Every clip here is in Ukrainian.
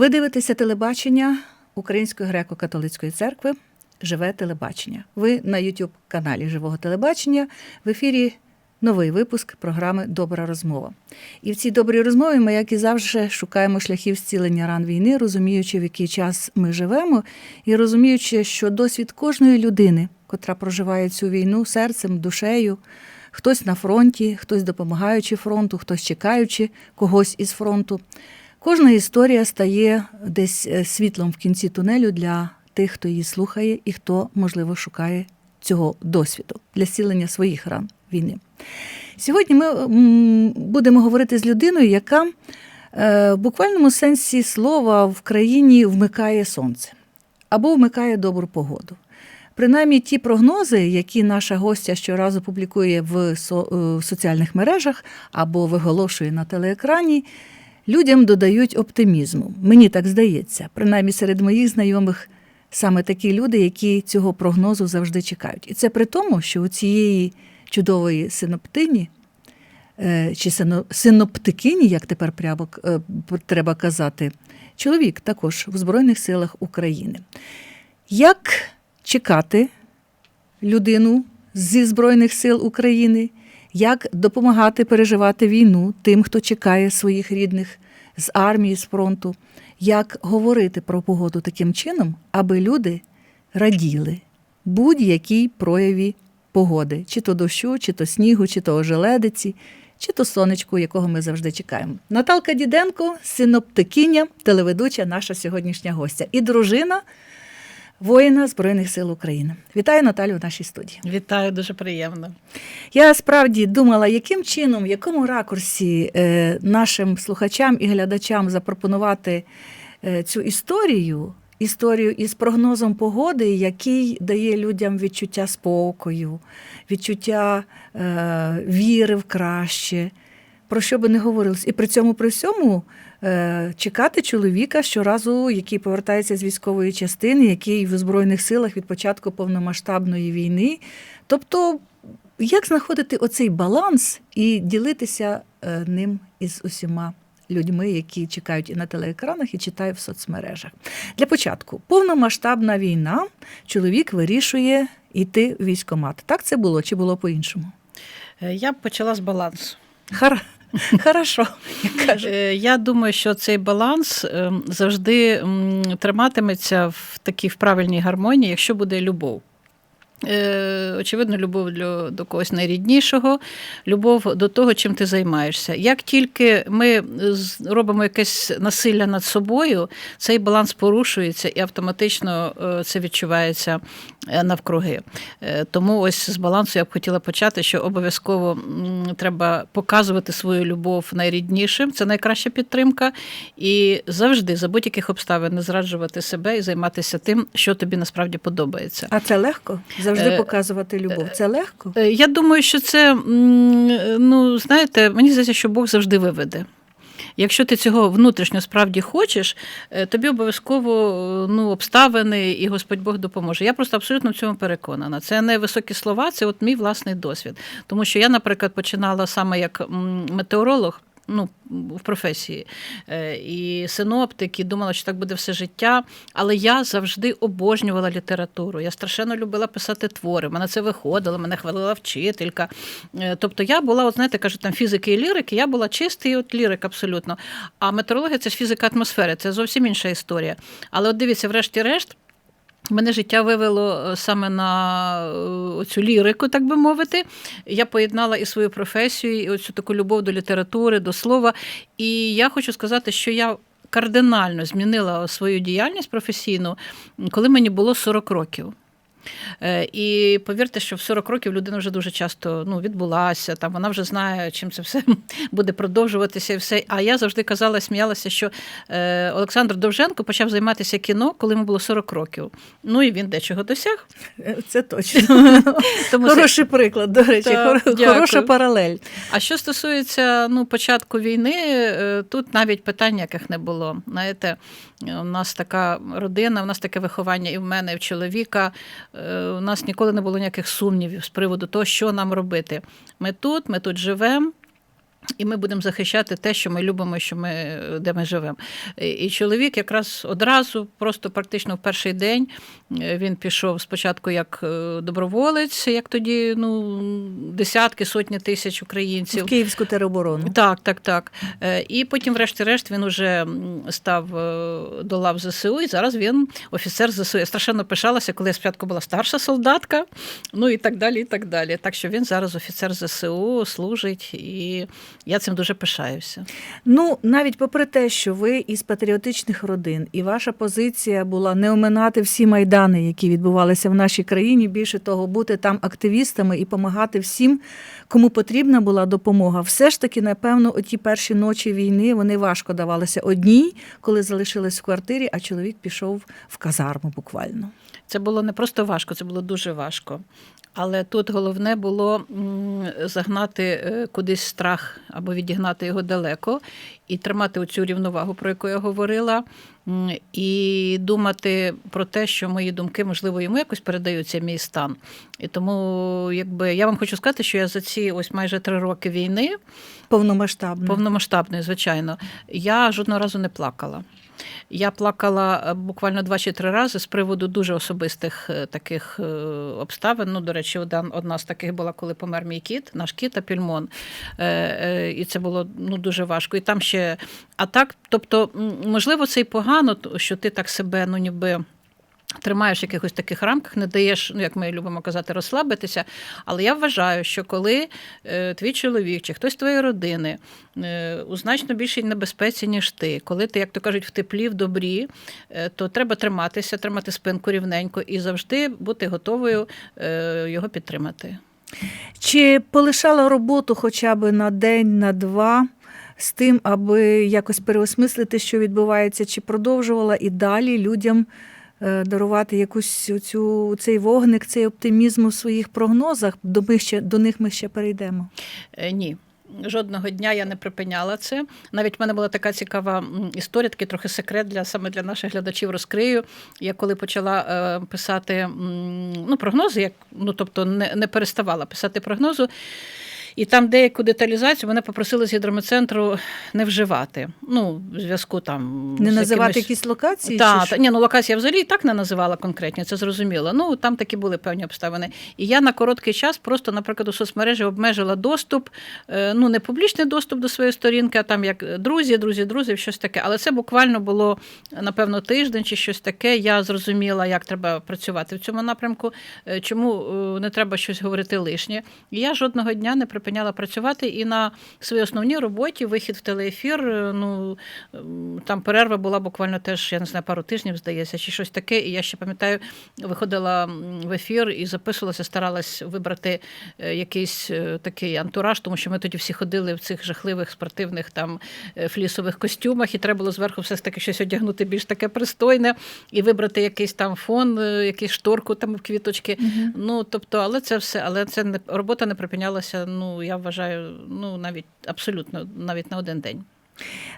Ви дивитеся телебачення Української греко-католицької церкви Живе телебачення. Ви на youtube каналі Живого телебачення в ефірі новий випуск програми Добра розмова. І в цій добрій розмові ми, як і завжди, шукаємо шляхів зцілення ран війни, розуміючи, в який час ми живемо, і розуміючи, що досвід кожної людини, котра проживає цю війну серцем, душею, хтось на фронті, хтось допомагаючи фронту, хтось чекаючи когось із фронту. Кожна історія стає десь е, світлом в кінці тунелю для тих, хто її слухає і хто, можливо, шукає цього досвіду для зцілення своїх ран війни. Сьогодні ми будемо говорити з людиною, яка е, в буквальному сенсі слова в країні вмикає сонце або вмикає добру погоду. Принаймні ті прогнози, які наша гостя щоразу публікує в е, в соціальних мережах або виголошує на телеекрані, людям додають оптимізму. Мені так здається. Принаймні серед моїх знайомих саме такі люди, які цього прогнозу завжди чекають. І це при тому, що у цієї чудової синоптині е, чи синоптикині, як тепер прямо е, треба казати, чоловік також в Збройних силах України. Як чекати людину зі Збройних сил України, як допомагати переживати війну тим, хто чекає своїх рідних з армії, з фронту, як говорити про погоду таким чином, аби люди раділи будь-якій прояві погоди, чи то дощу, чи то снігу, чи то ожеледиці, чи то сонечку, якого ми завжди чекаємо. Наталка Діденко, синоптикиня, телеведуча, наша сьогоднішня гостя, і дружина воїна Збройних сил України. Вітаю Наталю в нашій студії. Вітаю, дуже приємно. Я справді думала, яким чином, в якому ракурсі е, нашим слухачам і глядачам запропонувати е, цю історію, історію із прогнозом погоди, який дає людям відчуття спокою, відчуття е, віри в краще. Про що би не говорилось. І при цьому при всьому чекати чоловіка щоразу, який повертається з військової частини, який в Збройних силах від початку повномасштабної війни. Тобто, як знаходити оцей баланс і ділитися е, ним із усіма людьми, які чекають і на телеекранах, і читають в соцмережах. Для початку, повномасштабна війна, чоловік вирішує йти в військкомат. Так це було чи було по-іншому? Е, Я б почала з балансу. Хар... Хорошо, як кажуть. Е, Я думаю, що цей баланс ем, завжди триматиметься в такій в правильній гармонії, якщо буде любов. Е, Очевидно, любов до, до когось найріднішого, любов до того, чим ти займаєшся. Як тільки ми робимо якесь насилля над собою, цей баланс порушується і автоматично е, це відчувається е, навкруги. Тому ось з балансу я б хотіла почати, що обов'язково треба показувати свою любов найріднішим. Це найкраща підтримка. І завжди за будь-яких обставин не зраджувати себе і займатися тим, що тобі насправді подобається. А це легко? Завжди Е, показувати любов. Це легко? Е, Я думаю, що це, ну, знаєте, мені здається, що Бог завжди виведе. Якщо ти цього внутрішньо справді хочеш, е, тобі обов'язково е, ну, обставини і Господь Бог допоможе. Я просто абсолютно в цьому переконана. Це не високі слова, це от мій власний досвід. Тому що я, наприклад, починала саме як метеоролог. Ну, в професії Е, і синоптик, і думала, що так буде все життя. Але я завжди обожнювала літературу. Я страшенно любила писати твори. Мене це виходило, мене хвалила вчителька. Е, Тобто я була, от знаєте, кажуть, там фізики і лірики, я була чистий от лірик абсолютно. А метеорологія це ж фізика атмосфери, це зовсім інша історія. Але от дивіться, врешті-решт. Мене життя вивело е, саме на е, цю лірику, так би мовити. Я поєднала і свою професію, і оцю таку любов до літератури, до слова. І я хочу сказати, що я кардинально змінила свою діяльність професійну, коли мені було 40 років. Е, І повірте, що в 40 років людина вже дуже часто ну, відбулася, там вона вже знає, чим це все буде продовжуватися і все. А я завжди казала, сміялася, що е, Олександр Довженко почав займатися кіно, коли йому було 40 років. Ну і він дечого досяг. Е, Це точно. Тому це- Хороший приклад, до речі, дякую. хороша паралель. А що стосується ну, початку війни, тут навіть питань ніяких не було. Знаєте, у нас така родина, у нас таке виховання і в мене, і в чоловіка. Е, У нас ніколи не було ніяких сумнівів з приводу того, що нам робити. Ми тут, ми тут живемо. І ми будемо захищати те, що ми любимо, що ми, де ми живемо. І- чоловік якраз одразу, просто практично в перший день, е, він пішов спочатку як е, доброволець, як тоді ну, десятки, сотні тисяч українців. В Київську тероборону. Так, так, так. Е, І потім, врешті-решт, він уже став до лав ЗСУ, і зараз він офіцер ЗСУ. Я страшенно пишалася, коли я спочатку була старша солдатка, ну і так далі. і так далі. Так що він зараз офіцер ЗСУ, служить, і я цим дуже пишаюся. Ну, навіть попри те, що ви із патріотичних родин, і ваша позиція була не оминати всі майдани, які відбувалися в нашій країні. Більше того, бути там активістами і допомагати всім, кому потрібна була допомога. Все ж таки, напевно, оті перші ночі війни вони важко давалися одній, коли залишились в квартирі, а чоловік пішов в казарму буквально. Це було не просто важко, це було дуже важко. Але тут головне було загнати е, кудись страх або відігнати його далеко і тримати оцю рівновагу, про яку я говорила, і думати про те, що мої думки, можливо, йому якось передаються мій стан. І тому, якби я вам хочу сказати, що я за ці ось майже три роки війни, Повномасштабно. повномасштабної, звичайно, я жодного разу не плакала. Я плакала е, буквально два чи три рази з приводу дуже особистих е, таких е, обставин. Ну, до речі, одна, з таких була, коли помер мій кіт, наш кіт Апільмон. І це було ну, дуже важко. І там ще. А так, тобто, можливо, це і погано, що ти так себе, ну ніби. Тримаєш якихось таких рамках, не даєш, ну як ми любимо казати, розслабитися. Але я вважаю, що коли е, твій чоловік чи хтось з твоєї родини е, у значно більшій небезпеці, ніж ти, коли ти, як то кажуть, в теплі, в добрі, е, то треба триматися, тримати спинку рівненько і завжди бути готовою е, його підтримати. Чи полишала роботу хоча б на день, на два з тим, аби якось переосмислити, що відбувається, чи продовжувала і далі людям дарувати якусь цю цей вогник, цей оптимізм у своїх прогнозах? До них ще до них ми ще перейдемо. Е, Ні. Жодного дня я не припиняла це. Навіть в мене була така цікава історія, такий трохи секрет для саме для наших глядачів розкрию. Я коли почала е, писати ну, прогнози, як ну тобто не, не переставала писати прогнозу. І там деяку деталізацію мене попросили з гідрометцентру не вживати. Ну, в зв'язку там Не називати якимись- якісь локації? та, чи що? та, ні, ну локація взагалі і так не називала конкретні, це зрозуміло. Ну там такі були певні обставини. І я на короткий час просто, наприклад, у соцмережі обмежила доступ, е, ну не публічний доступ до своєї сторінки, а там як друзі, друзі, друзі, щось таке. Але це буквально було напевно тиждень чи щось таке. Я зрозуміла, як треба працювати в цьому напрямку, е, чому е, не треба щось говорити лишнє. І я жодного дня не припиняла працювати і на своїй основній роботі вихід в телеефір. е, Ну там перерва була буквально теж, я не знаю, пару тижнів, здається, чи щось таке. І я ще пам'ятаю, виходила в ефір і записувалася, старалась вибрати е, якийсь е, такий антураж, тому що ми тоді всі ходили в цих жахливих спортивних там флісових костюмах, і треба було зверху все ж таки щось одягнути більш таке пристойне і вибрати якийсь там фон, якийсь шторку там в квіточки. Мгм. Ну тобто, але це все, але це не робота не припинялася. Ну я вважаю, ну навіть абсолютно навіть на один день.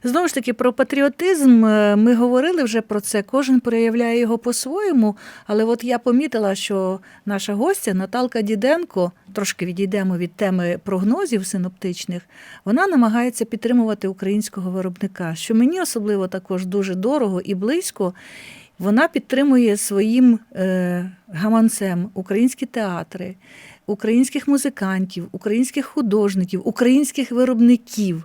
Знову ж таки, про патріотизм е, ми говорили вже про це. Кожен проявляє його по-своєму. Але от я помітила, що наша гостя Наталка Діденко, трошки відійдемо від теми прогнозів синоптичних, вона намагається підтримувати українського виробника, що мені особливо також дуже дорого і близько. Вона підтримує своїм е, гаманцем українські театри, українських музикантів, українських художників, українських виробників.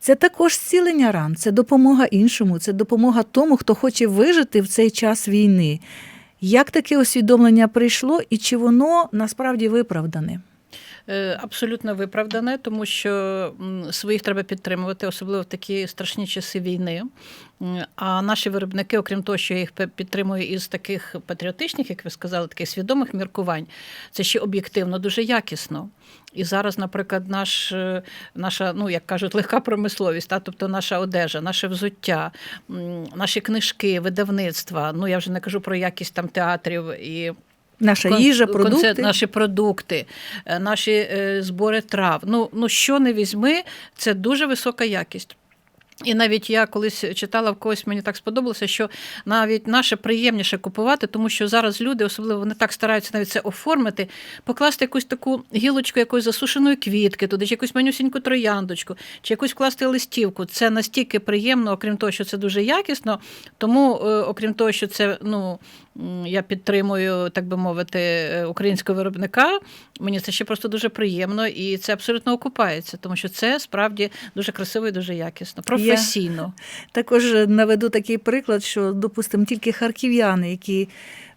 Це також зцілення ран, це допомога іншому, це допомога тому, хто хоче вижити в цей час війни. Як таке усвідомлення прийшло і чи воно насправді виправдане? Е, Абсолютно виправдане, тому що своїх треба підтримувати, особливо в такі страшні часи війни. А наші виробники, окрім того, що я їх підтримую із таких патріотичних, як ви сказали, таких свідомих міркувань, це ще об'єктивно дуже якісно. І зараз, наприклад, наш, е, наша, ну як кажуть, легка промисловість, та, тобто наша одежа, наше взуття, наші книжки, видавництва. Ну я вже не кажу про якість там театрів і Наша Кон- їжа, концерт, наші продукти, е, наші е, збори трав. Ну, ну що не візьми, це дуже висока якість. І навіть я колись читала в когось, мені так сподобалося, що навіть наше приємніше купувати, тому що зараз люди, особливо вони так стараються навіть це оформити, покласти якусь таку гілочку якоїсь засушеної квітки, туди чи якусь манюсіньку трояндочку, чи якусь класти листівку. Це настільки приємно, окрім того, що це дуже якісно. Тому, е, окрім того, що це ну. Я підтримую, так би мовити, е, українського виробника. Мені це ще просто дуже приємно, і це абсолютно окупається, тому що це справді дуже красиво і дуже якісно, професійно. Також наведу такий приклад, що, допустимо, тільки харків'яни, які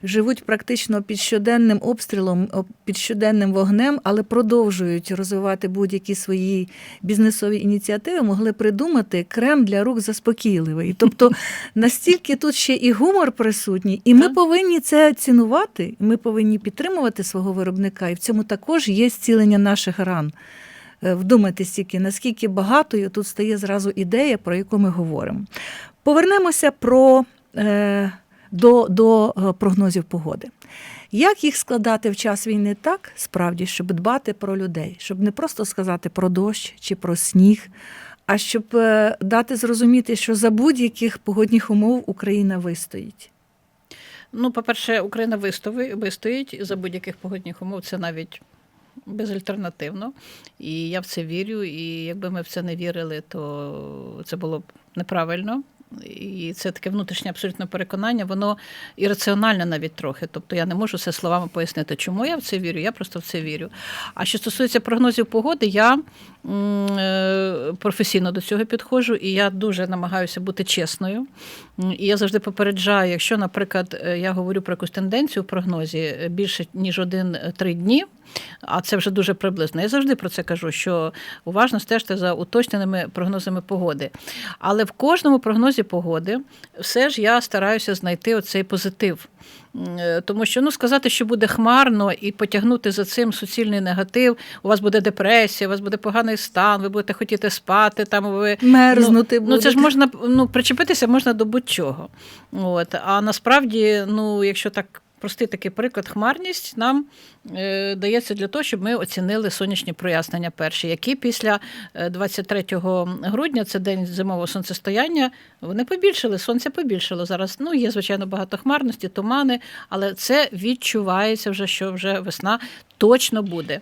живуть практично під щоденним обстрілом, під щоденним вогнем, але продовжують розвивати будь-які свої бізнесові ініціативи, могли придумати крем для рук заспокійливий. Тобто настільки тут ще і гумор присутній, і ми Так. повинні це цінувати. Ми повинні підтримувати свого виробника, і в цьому також є зцілення наших ран. Е, Вдумайтесь тільки, наскільки багатою тут стає зразу ідея, про яку ми говоримо. Повернемося про, е, до, до е, прогнозів погоди. Як їх складати в час війни так, справді, щоб дбати про людей, щоб не просто сказати про дощ чи про сніг, а щоб дати зрозуміти, що за будь-яких погодних умов Україна вистоїть. Ну, по-перше, Україна вистоїть за будь-яких погодних умов. Це навіть безальтернативно. І я в це вірю. І якби ми в це не вірили, то це було б неправильно. І це таке внутрішнє абсолютно переконання, воно ірраціональне навіть трохи. Тобто я не можу це словами пояснити, чому я в це вірю, я просто в це вірю. А що стосується прогнозів погоди, я е, професійно до цього підходжу, і я дуже намагаюся бути чесною. І я завжди попереджаю, якщо, наприклад, е, я говорю про якусь тенденцію в прогнозі е, більше ніж один-три дні. А це вже дуже приблизно. Я завжди про це кажу, що уважно стежте за уточненими прогнозами погоди. Але в кожному прогнозі погоди все ж я стараюся знайти оцей позитив. Е, Тому що ну, сказати, що буде хмарно, і потягнути за цим суцільний негатив, у вас буде депресія, у вас буде поганий стан, ви будете хотіти спати, там ви Мерзнути Ну, це ж можна ну, причепитися можна до будь-чого. От. А насправді, ну, якщо так простий такий приклад, хмарність нам е, дається для того, щоб ми оцінили сонячні прояснення перші, які після е, 23 грудня, це день зимового сонцестояння, вони побільшили, сонце побільшало Зараз ну, є, звичайно, багато хмарності, тумани, але це відчувається вже, що вже весна точно буде.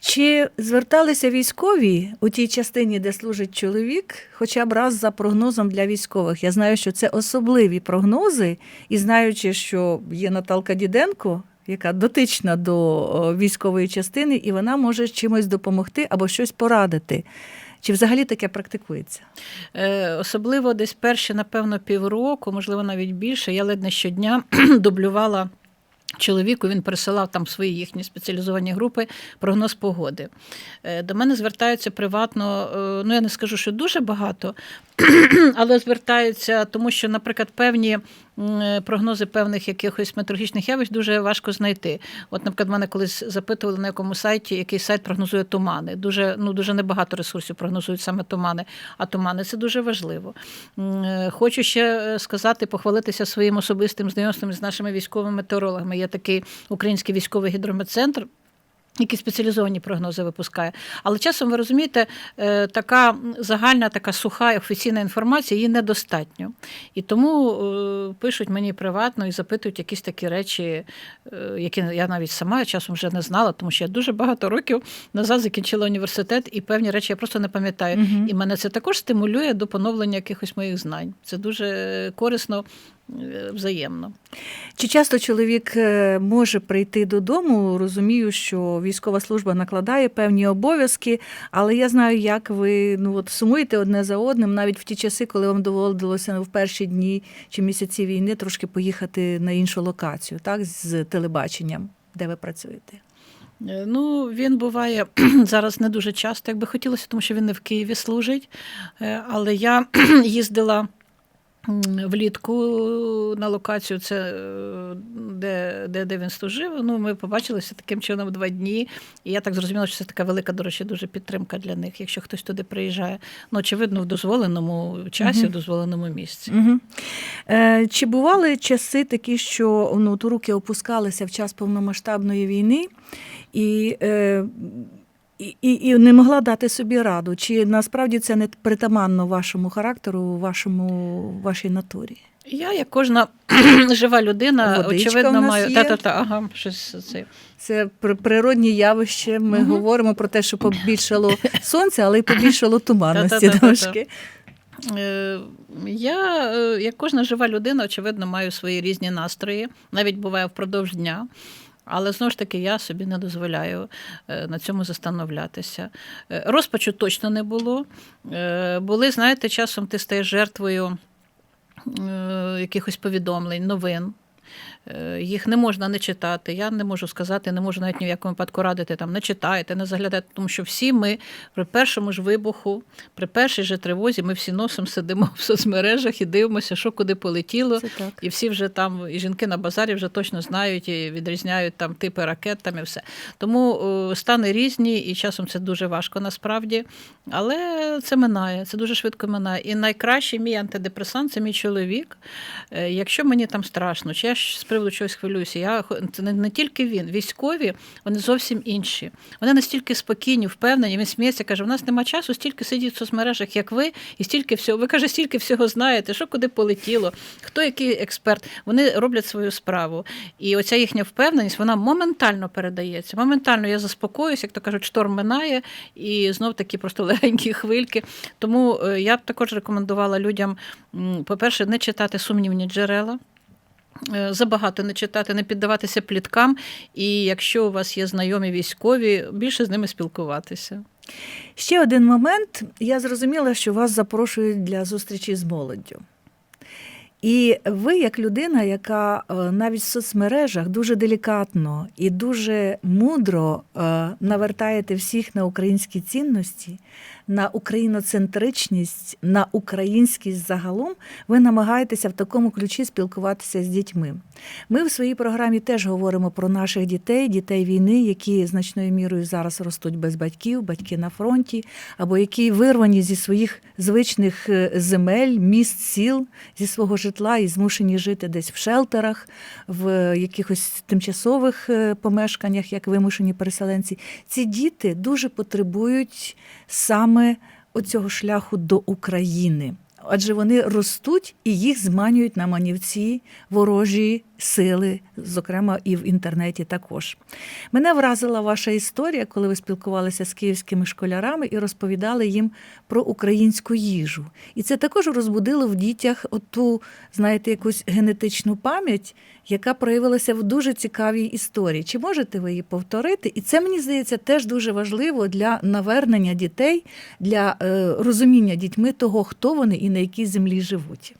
Чи зверталися військові у тій частині, де служить чоловік, хоча б раз за прогнозом для військових? Я знаю, що це особливі прогнози, і знаючи, що є Наталка Діденко, яка дотична до військової частини, і вона може чимось допомогти або щось порадити. Чи взагалі таке практикується? Е, Особливо десь перші, напевно, півроку, можливо, навіть більше. Я ледь не щодня дублювала. Чоловіку він присилав там свої їхні спеціалізовані групи прогноз погоди. Е, До мене звертаються приватно, е, ну я не скажу, що дуже багато, але звертаються, тому що, наприклад, певні прогнози певних якихось метеорологічних явищ дуже важко знайти. От, наприклад, мене колись запитували на якому сайті, який сайт прогнозує тумани. Дуже, ну, дуже небагато ресурсів прогнозують саме тумани, а тумани це дуже важливо. Е, Хочу ще е, сказати, похвалитися своїм особистим знайомством з нашими військовими метеорологами. Є такий український військовий гідрометцентр. Які спеціалізовані прогнози випускає. Але часом, ви розумієте, е, така загальна, така суха офіційна інформація її недостатньо. І тому е, пишуть мені приватно і запитують якісь такі речі, е, які я навіть сама часом вже не знала, тому що я дуже багато років назад закінчила університет, і певні речі я просто не пам'ятаю. Мгм. І мене це також стимулює до поновлення якихось моїх знань. Це дуже корисно, взаємно. Чи часто чоловік е, може прийти додому? Розумію, що військова служба накладає певні обов'язки, але я знаю, як ви ну от сумуєте одне за одним, навіть в ті часи, коли вам доводилося в перші дні чи місяці війни трошки поїхати на іншу локацію, так з телебаченням, де ви працюєте. Е, Ну, він буває зараз не дуже часто, як би хотілося, тому що він не в Києві служить. Е, Але я їздила влітку на локацію, це е, де, де, де він служив. Ну, ми побачилися таким чином два дні. І я так зрозуміла, що це така велика, до речі, дуже підтримка для них, якщо хтось туди приїжджає. Ну, очевидно, в дозволеному часі, Мгм. в дозволеному місці. Угу. Е, чи бували часи такі, що ну, руки опускалися в час повномасштабної війни, і е, і, і, і не могла дати собі раду. Чи насправді це не притаманно вашому характеру, вашому, вашій натурі? Я, як кожна жива людина, Водичка очевидно, маю та-та-та, ага, щось це. Це при- природні явище. Ми Мгм. говоримо про те, що побільшало сонця, але й побільшало туманності трошки. Е, Я, е, як кожна жива людина, очевидно, маю свої різні настрої, навіть буває впродовж дня. Але знову ж таки, я собі не дозволяю е, на цьому застановлятися. Е, Розпачу точно не було. Е, Були, знаєте, часом ти стаєш жертвою якихось повідомлень, новин. Е, Їх не можна не читати. Я не можу сказати, не можу навіть ні в якому випадку радити там не читайте, не заглядайте, тому що всі ми при першому ж вибуху, при першій же тривозі, ми всі носом сидимо в соцмережах і дивимося, що куди полетіло. І всі вже там, і жінки на базарі вже точно знають і відрізняють там типи ракет там і все. Тому е, стани різні, і часом це дуже важко насправді. Але це минає, це дуже швидко минає. І найкращий мій антидепресант це мій чоловік. Е, Якщо мені там страшно, чи я приводу чогось хвилююся, я це не, не тільки він, військові, вони зовсім інші. Вони настільки спокійні, впевнені. Він сміється, каже: у нас нема часу стільки сидіти в соцмережах, як ви, і стільки всього. Ви каже, стільки всього знаєте, що куди полетіло, хто який експерт. Вони роблять свою справу. І оця їхня впевненість, вона моментально передається. Моментально я заспокоююсь, як то кажуть, шторм минає, і знов такі просто легенькі хвильки. Тому е, я б також рекомендувала людям, по-перше, не читати сумнівні джерела. Е, Забагато не читати, не піддаватися пліткам, і якщо у вас є знайомі військові, більше з ними спілкуватися. Ще один момент. Я зрозуміла, що вас запрошують для зустрічі з молоддю. І ви, як людина, яка е, навіть в соцмережах дуже делікатно і дуже мудро е, навертаєте всіх на українські цінності, на україноцентричність, на українськість загалом, ви намагаєтеся в такому ключі спілкуватися з дітьми. Ми в своїй програмі теж говоримо про наших дітей, дітей війни, які значною мірою зараз ростуть без батьків, батьки на фронті, або які вирвані зі своїх звичних е, земель, міст, сіл, зі свого житла і змушені жити десь в шелтерах, в якихось тимчасових е, помешканнях, як вимушені переселенці. Ці діти дуже потребують саме оцього шляху до України. Адже вони ростуть і їх зманюють на манівці ворожі сили, зокрема і в інтернеті також. Мене вразила ваша історія, коли ви спілкувалися з київськими школярами і розповідали їм про українську їжу. І це також розбудило в дітях оту, знаєте, якусь генетичну пам'ять, яка проявилася в дуже цікавій історії. Чи можете ви її повторити? І це мені здається теж дуже важливо для навернення дітей, для е, розуміння дітьми того, хто вони і на якій землі живуть.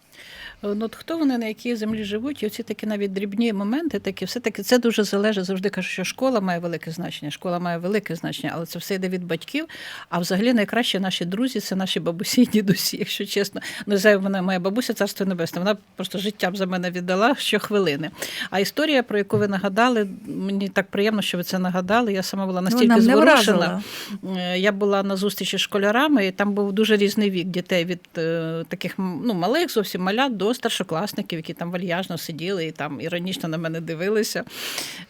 Ну, от хто вони на якій землі живуть, і оці такі навіть дрібні моменти, такі все-таки це дуже залежить. Завжди кажу, що школа має велике значення, школа має велике значення, але це все йде від батьків. А взагалі найкращі наші друзі це наші бабусі і дідусі, якщо чесно. Не знаю, вона моя бабуся, царство небесне. Вона просто життям за мене віддала щохвилини. А історія, про яку ви нагадали, мені так приємно, що ви це нагадали. Я сама була настільки мене зворушена. Е, Я була на зустрічі з школярами, і там був дуже різний вік дітей від е, таких ну, малих, зовсім малят до старшокласників, які там вальяжно сиділи і там іронічно на мене дивилися.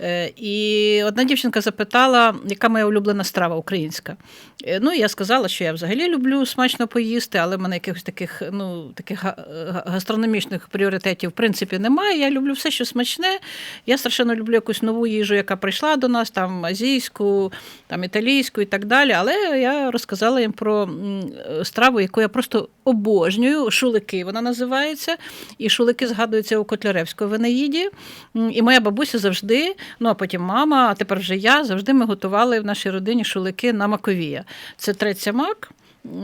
Е, І одна дівчинка запитала, яка моя улюблена страва українська. Е, Ну, я сказала, що я взагалі люблю смачно поїсти, але в мене якихось таких, ну, таких га- га- гастрономічних пріоритетів в принципі немає. Я люблю все, що смачне. Я страшенно люблю якусь нову їжу, яка прийшла до нас, там азійську, там італійську і так далі. Але я розказала їм про страву, яку я просто обожнюю. Шулики вона називається. І шулики згадуються у Котляревської винаїді. І моя бабуся завжди, ну а потім мама, а тепер вже я завжди ми готували в нашій родині шулики на маковія. Це треться мак.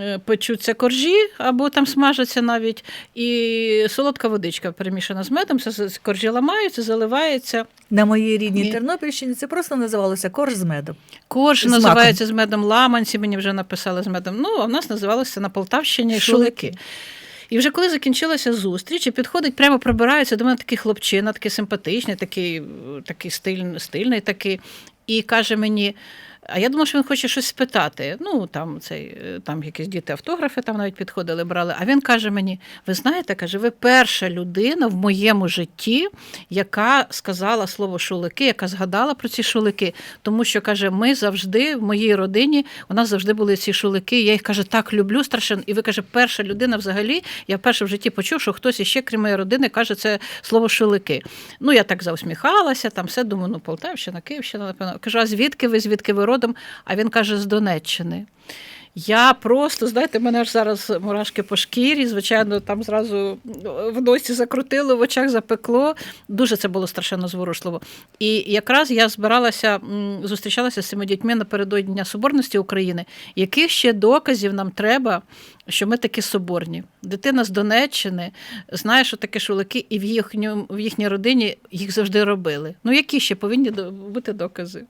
е, Печуться коржі або там смажаться навіть, і солодка водичка перемішана з медом. Це коржі ламаються, заливається. На моїй рідній Ні. Тернопільщині це просто називалося корж з медом. Корж З маком. називається з медом ламанці, мені вже написали з медом. Ну, а в нас називалося на Полтавщині Шулики. шулики. І вже коли закінчилася зустріч, і підходить, прямо прибирається до мене такий хлопчина, такий симпатичний, такий, такий стиль, стильний такий, і каже мені: А я думала, що він хоче щось спитати. Ну, там, цей, е, там якісь діти автографи там навіть підходили, брали. А він каже мені: ви знаєте, каже, ви перша людина в моєму житті, яка сказала слово шулики, яка згадала про ці шулики. Тому що каже, ми завжди в моїй родині у нас завжди були ці шулики. Я їх каже, так люблю страшенно. І ви каже, перша людина взагалі. Я вперше в житті почув, що хтось іще, крім моєї родини, каже це слово шулики. Ну, я так заусміхалася, там все думаю, ну Полтавщина, Київщина, напевно. Кажу, а звідки ви, звідки ви родом? А він каже, з Донеччини. Я просто, знаєте, мене ж зараз мурашки по шкірі, звичайно, там зразу в носі закрутило, в очах запекло. Дуже це було страшенно зворушливо. І якраз я збиралася, зустрічалася з цими дітьми напередодні Дня Соборності України. Яких ще доказів нам треба, що ми такі соборні? Дитина з Донеччини знає, що таке шулики, і в, їхню, в їхній родині їх завжди робили. Ну, які ще повинні бути докази?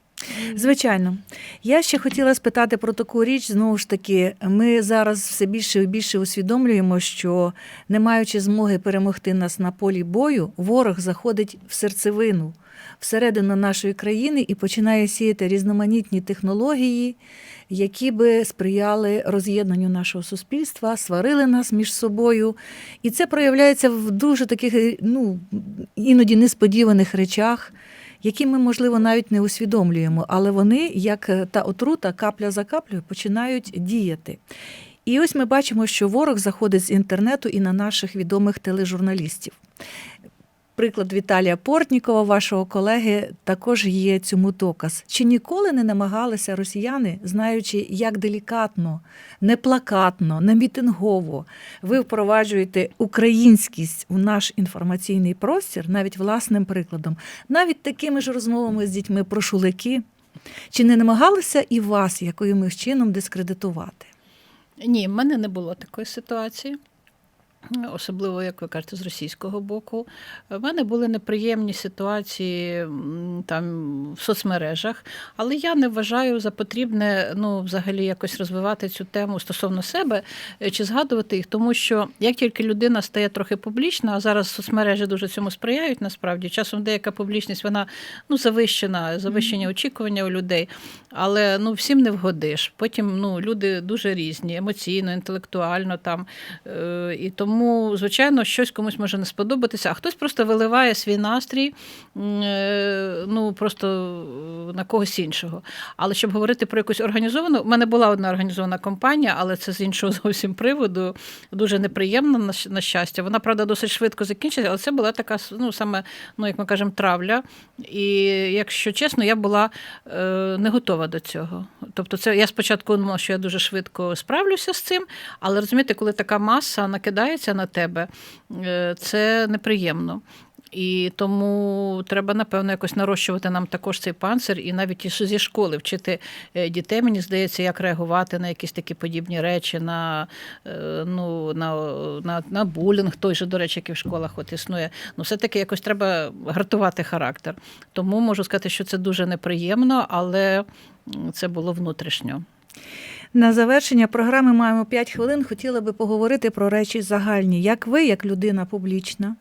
Звичайно, я ще хотіла спитати про таку річ. Знову ж таки, ми зараз все більше і більше усвідомлюємо, що не маючи змоги перемогти нас на полі бою, ворог заходить в серцевину, всередину нашої країни і починає сіяти різноманітні технології, які би сприяли роз'єднанню нашого суспільства, сварили нас між собою. І це проявляється в дуже таких ну, іноді несподіваних речах які ми, можливо, навіть не усвідомлюємо, але вони, як е, та отрута, капля за каплею, починають діяти. І ось ми бачимо, що ворог заходить з інтернету і на наших відомих тележурналістів. Приклад Віталія Портнікова, вашого колеги, також є цьому доказ. Чи ніколи не намагалися росіяни, знаючи, як делікатно, не плакатно, не мітингово ви впроваджуєте українськість у наш інформаційний простір, навіть власним прикладом, навіть такими ж розмовами з дітьми про шулики, чи не намагалися і вас якимось чином дискредитувати? Ні, в мене не було такої ситуації. Особливо, як ви кажете, з російського боку. В мене були неприємні ситуації там в соцмережах, але я не вважаю за потрібне ну, взагалі якось розвивати цю тему стосовно себе е, чи згадувати їх, тому що як тільки людина стає трохи публічна, а зараз соцмережі дуже цьому сприяють, насправді часом деяка публічність вона ну завищена, завищені очікування у людей, але ну всім не вгодиш. Потім ну люди дуже різні, емоційно, інтелектуально там е, і тому. Звичайно, щось комусь може не сподобатися, а хтось просто виливає свій настрій е, ну, просто е, на когось іншого. Але щоб говорити про якусь організовану, в мене була одна організована компанія, але це з іншого зовсім приводу, дуже неприємно, на щастя. Вона, правда, досить швидко закінчилася, але це була така, ну, саме, ну, як ми кажемо, травля. І якщо чесно, я була не готова до цього. Тобто, це я спочатку думала, що я дуже швидко справлюся з цим, але розумієте, коли така маса накидається на тебе, е, це неприємно. І тому треба, напевно, якось нарощувати нам також цей панцир, і навіть зі школи вчити е, дітей, мені здається, як реагувати на якісь такі подібні речі, на, е, ну, на, на, на булінг, той же, до речі, який в школах от існує. Ну, все-таки якось треба гартувати характер. Тому можу сказати, що це дуже неприємно, але це було внутрішньо. На завершення програми маємо 5 хвилин. Хотіла би поговорити про речі загальні. Як ви, як людина публічна,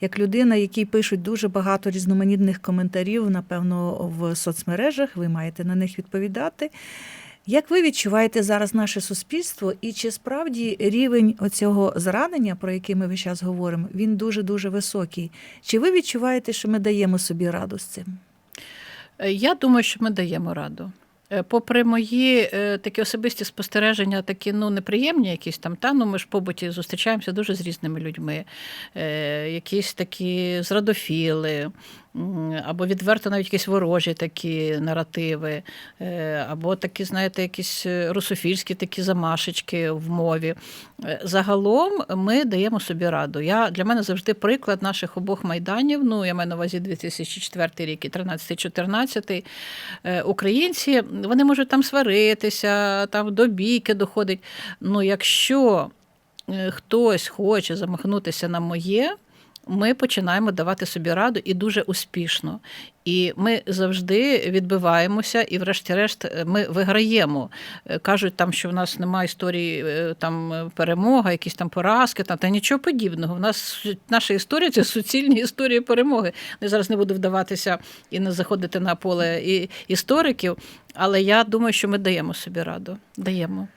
як людина, якій пишуть дуже багато різноманітних коментарів, напевно, в соцмережах, ви маєте на них відповідати. Як ви відчуваєте зараз наше суспільство, і чи справді рівень оцього зранення, про який ми весь час говоримо, він дуже дуже високий? Чи ви відчуваєте, що ми даємо собі раду з цим? Е, Я думаю, що ми даємо раду. Е, Попри мої е, такі особисті спостереження, такі ну неприємні, якісь там, та ну ми ж в побуті зустрічаємося дуже з різними людьми, е, якісь такі зрадофіли, або відверто навіть якісь ворожі такі наративи, е, або такі, знаєте, якісь е, русофільські такі замашечки в мові. Е, Загалом ми даємо собі раду. Я для мене завжди приклад наших обох майданів. Ну я маю на увазі 2004 рік і 13-14. Е, Українці вони можуть там сваритися, там до бійки доходить. Ну, якщо хтось хоче замахнутися на моє. Ми починаємо давати собі раду і дуже успішно. І ми завжди відбиваємося, і, врешті-решт, е, ми виграємо. Е, Кажуть, там, що в нас немає історії е, там перемога, якісь там поразки, та, та нічого подібного. У нас наша історія це суцільні історії перемоги. Я зараз не буду вдаватися і не заходити на поле і істориків, але я думаю, що ми даємо собі раду. Даємо.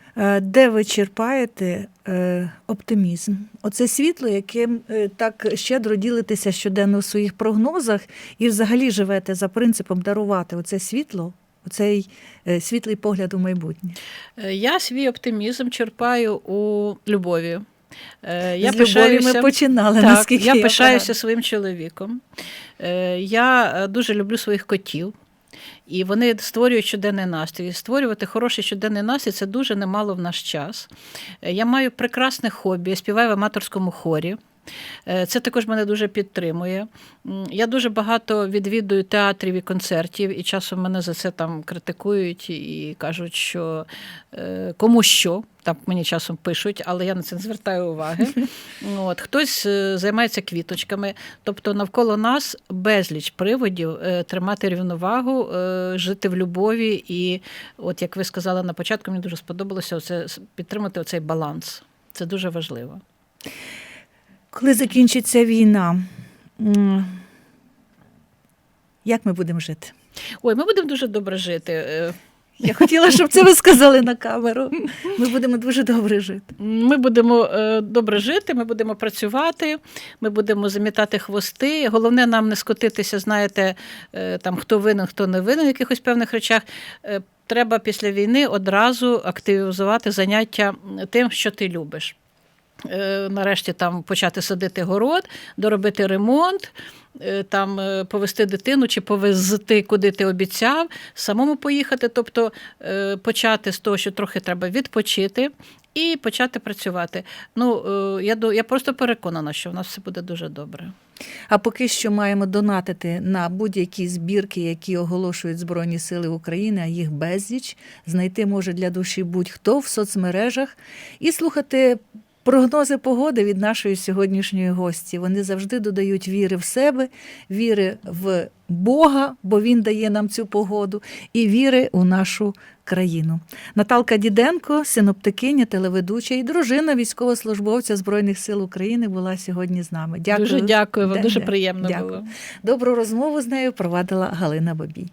Де ви черпаєте оптимізм? Оце світло, яким так щедро ділитеся щоденно в своїх прогнозах, і взагалі живете за принципом дарувати оце світло, оцей е, світлий погляд у майбутнє. Е, Я свій оптимізм черпаю у любові. Е, Я З любові ми пишаюся- починали, Так, наскільки я я пишаюся пригадую. своїм чоловіком. Я дуже люблю своїх котів. І вони створюють щоденний настрій. Створювати хороший щоденний настрій це дуже немало в наш час. Я маю прекрасне хобі, я співаю в аматорському хорі. Е, Це також мене дуже підтримує. Я дуже багато відвідую театрів і концертів, і часом мене за це там критикують і кажуть, що е, кому що. Там мені часом пишуть, але я на це не звертаю уваги. От, хтось е, займається квіточками. Тобто навколо нас безліч приводів тримати рівновагу, жити в любові. І, от як ви сказали на початку, мені дуже сподобалося оце, підтримати оцей баланс. Це дуже важливо. Коли закінчиться війна, як ми будемо жити? Ой, ми будемо дуже добре жити. Е, Я хотіла, щоб це ви сказали на камеру. Ми будемо дуже добре жити. Ми будемо е, добре жити, ми будемо працювати, ми будемо замітати хвости. Головне нам не скотитися, знаєте, е, там хто винен, хто не винен в якихось певних речах. Е, Треба після війни одразу активізувати заняття тим, що ти любиш. Е, Нарешті там почати садити город, доробити ремонт, е, там е, повести дитину чи повезти, куди ти обіцяв, самому поїхати, тобто почати з того, що трохи треба відпочити. І почати працювати. Ну, я, я просто переконана, що в нас все буде дуже добре. А поки що маємо донатити на будь-які збірки, які оголошують Збройні Сили України, а їх безліч. Знайти може для душі будь-хто в соцмережах і слухати. Прогнози погоди від нашої сьогоднішньої гості. Вони завжди додають віри в себе, віри в Бога, бо Він дає нам цю погоду, і віри у нашу країну. Наталка Діденко, синоптикиня, телеведуча і дружина військовослужбовця Збройних сил України була сьогодні з нами. Дякую. Дуже дякую вам, дуже приємно Дякую. було. Добру розмову з нею провадила Галина Бабій.